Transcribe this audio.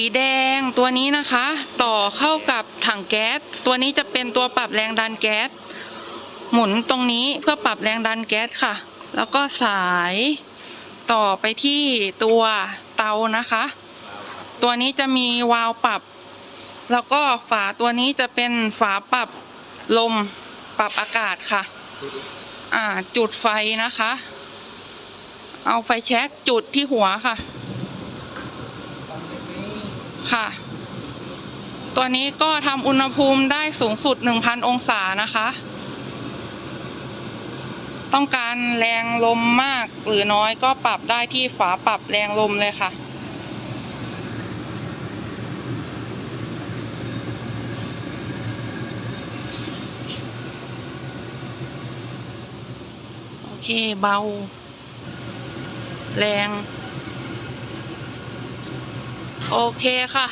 สีแดงตัวนี้นะคะ ต่อเข้ากับถังแก๊ส ตัวนี้จะเป็นตัวปรับแรงดันแก๊ส หมุนตรงนี้เพื่อปรับแรงดันแก๊สค่ะ แล้วก็สายต่อไปที่ตัวเตานะคะ ตัวนี้จะมีวาล์วปรับ แล้วก็ฝาตัวนี้จะเป็นฝาปรับลมปรับอากาศค่ะ อ่าจุดไฟนะคะ เอาไฟแช็กจุดที่หัวค่ะ ค่ะ ตัวนี้ก็ทำอุณหภูมิได้สูงสุด 1,000 องศานะคะ ต้องการแรงลมมากหรือน้อยก็ปรับได้ที่ฝาปรับแรงลมเลยค่ะโอเคเบา แรง โอเคค่ะ